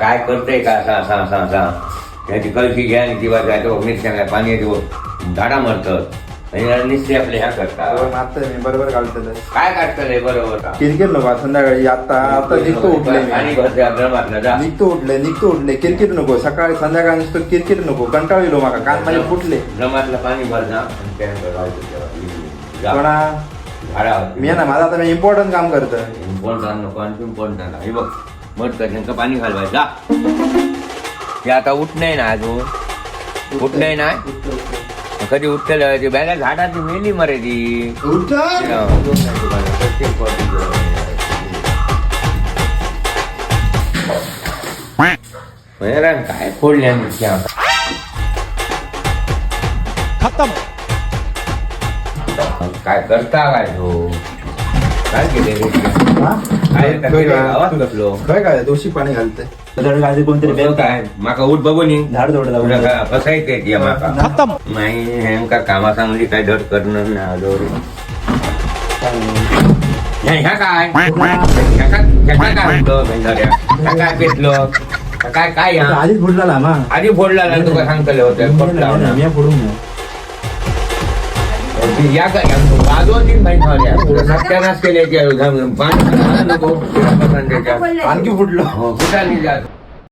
काय करतंय का? असा असा असा असा त्याची कलशी घ्या आणि किंवा जातो मिरच्या पाणी देऊ झाडा मरतात आणि निश्चय आपले ह्या करतात आता मी बरोबर घालतलं काय काढतलंय बरोबर का? किरकिर नको संध्याकाळी? आता आता निघतो उठले पाणी मी भरते आपल्याला मारलं जा. निघतो उठले निघतो उठले. किरकिर नको सकाळी संध्याकाळी नुसतं किरकिर नको. कंटाळलो माका कान माझे फुटले. जमातलं पाणी भर जा. आणि त्यानंतर राहतो झाडा मी ना माझं आता मी इम्पॉर्टंट काम करतो इम्पॉर्टंट नको आणि इम्पॉर्टंट हे बघ मत त्यांचं पाणी घालवायचं जा ते आता उठ नाही ना अजून. उठ नाही ना? कधी उठलेलं ते बॅगा झाडाची मेली मरे ती. काय फोडल्या मिरच्या काय करता काय तो? काय केले काय पाणी घालते गाडी कोणतरी बघ काय माका उठ बघू नी झाड तुला फसायचंय माका नाही कामा काय धड करणार नाही आलो रे ह्या ह्या काय ह्या काय ह्या काय काय म्हणतो भेंडाऱ्या? ह्या काय पेटलो ह्या काय काय ह्या? आधीच फुटला आधी फोडला ना तुका सांगतले होते मी फोडून घ्या. या काय? बाजू तीन महिन्या सत्यानाश केले पाणी नको आणखी फुटलं. हो कुठं नाही जात.